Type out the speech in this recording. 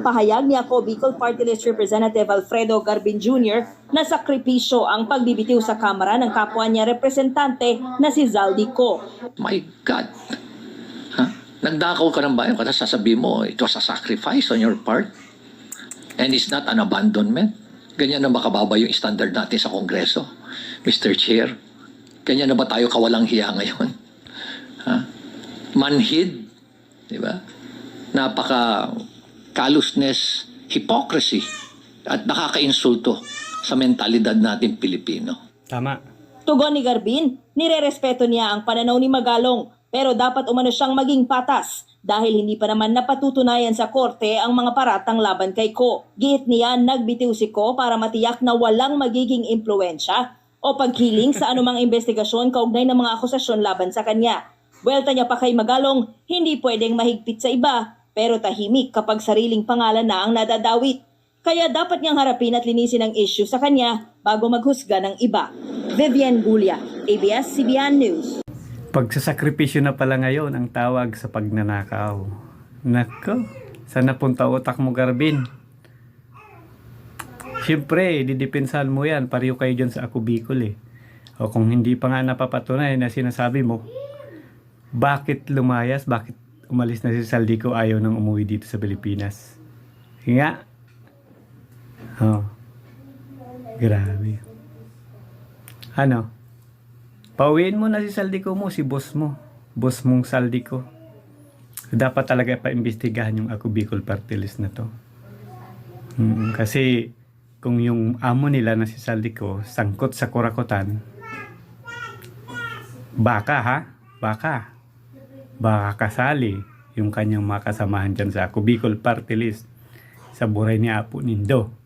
Pahayag ni ako Party List Representative Alfredo Garbin Jr. na sakripisyo ang pagbibitiw sa Kamara ng kapwa niya representante na si Zaldico. My God. Ha? Nagdakaw ka ng bayan kasi sasabihin mo, it was a sacrifice on your part. And it's not an abandonment. Ganyan na ba kababa yung standard natin sa Kongreso? Mr. Chair, ganyan na ba tayo kawalang hiya ngayon? Ha? Manhid, di ba? Napaka callousness, hypocrisy, at nakakainsulto sa mentalidad natin Pilipino. Tama. Tugon ni Garbin, nirerespeto niya ang pananaw ni Magalong pero dapat umano siyang maging patas dahil hindi pa naman napatutunayan sa korte ang mga paratang laban kay Ko. Gihit niya nagbitiw si Ko para matiyak na walang magiging impluensya o pagkiling sa anumang investigasyon kaugnay ng mga akusasyon laban sa kanya. Welta niya pa kay Magalong, hindi pwedeng mahigpit sa iba pero tahimik kapag sariling pangalan na ang nadadawit. Kaya dapat niyang harapin at linisin ang issue sa kanya bago maghusga ng iba. Vivian Gulia, ABS-CBN News. Pagsasakripisyo na pala ngayon ang tawag sa pagnanakaw. Nako, saan napunta utak mo, Garbin? Siyempre, didepensahan mo yan. Pariyo kayo dyan sa Ako Bicol eh. O kung hindi pa nga napapatunay na sinasabi mo, bakit lumayas, bakit umalis na si Saldico ayaw nang umuwi dito sa Pilipinas? Nga. Oh. Grabe. Ano? Pauwiin mo na si Saldico mo, si boss mo. Boss mong Saldico. Dapat talaga paimbestigahan yung Ako Bicol Party na to. Mm, kasi kung yung amo nila na si Saldico sangkot sa kurakutan, baka ha? Baka. Baka kasali yung kanyang mga kasamahan dyan sa Ako Bicol Party List sa buray ni Apo Nindo.